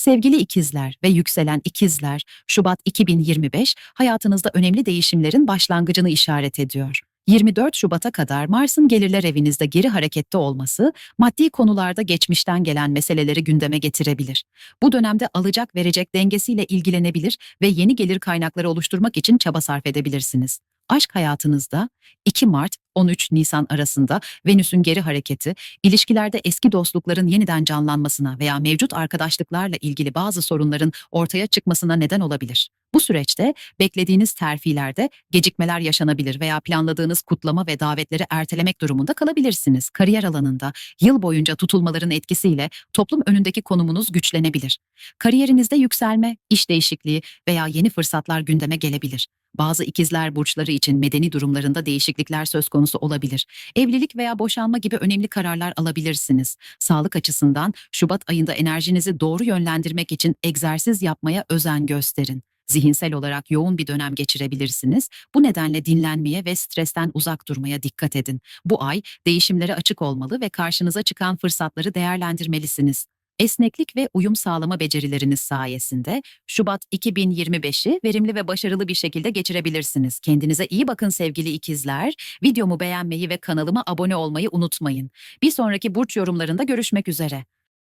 Sevgili ikizler ve yükselen ikizler, Şubat 2025 hayatınızda önemli değişimlerin başlangıcını işaret ediyor. 24 Şubat'a kadar Mars'ın gelirler evinizde geri harekette olması, maddi konularda geçmişten gelen meseleleri gündeme getirebilir. Bu dönemde alacak verecek dengesiyle ilgilenebilir ve yeni gelir kaynakları oluşturmak için çaba sarf edebilirsiniz. Aşk hayatınızda 2 Mart 13 Nisan arasında Venüs'ün geri hareketi, ilişkilerde eski dostlukların yeniden canlanmasına veya mevcut arkadaşlıklarla ilgili bazı sorunların ortaya çıkmasına neden olabilir. Bu süreçte beklediğiniz terfilerde gecikmeler yaşanabilir veya planladığınız kutlama ve davetleri ertelemek durumunda kalabilirsiniz. Kariyer alanında yıl boyunca tutulmaların etkisiyle toplum önündeki konumunuz güçlenebilir. Kariyerinizde yükselme, iş değişikliği veya yeni fırsatlar gündeme gelebilir. Bazı ikizler burçları için medeni durumlarında değişiklikler söz konusu olabilir. Evlilik veya boşanma gibi önemli kararlar alabilirsiniz. Sağlık açısından Şubat ayında enerjinizi doğru yönlendirmek için egzersiz yapmaya özen gösterin. Zihinsel olarak yoğun bir dönem geçirebilirsiniz. Bu nedenle dinlenmeye ve stresten uzak durmaya dikkat edin. Bu ay değişimlere açık olmalı ve karşınıza çıkan fırsatları değerlendirmelisiniz. Esneklik ve uyum sağlama becerileriniz sayesinde Şubat 2025'i verimli ve başarılı bir şekilde geçirebilirsiniz. Kendinize iyi bakın sevgili ikizler. Videomu beğenmeyi ve kanalıma abone olmayı unutmayın. Bir sonraki burç yorumlarında görüşmek üzere.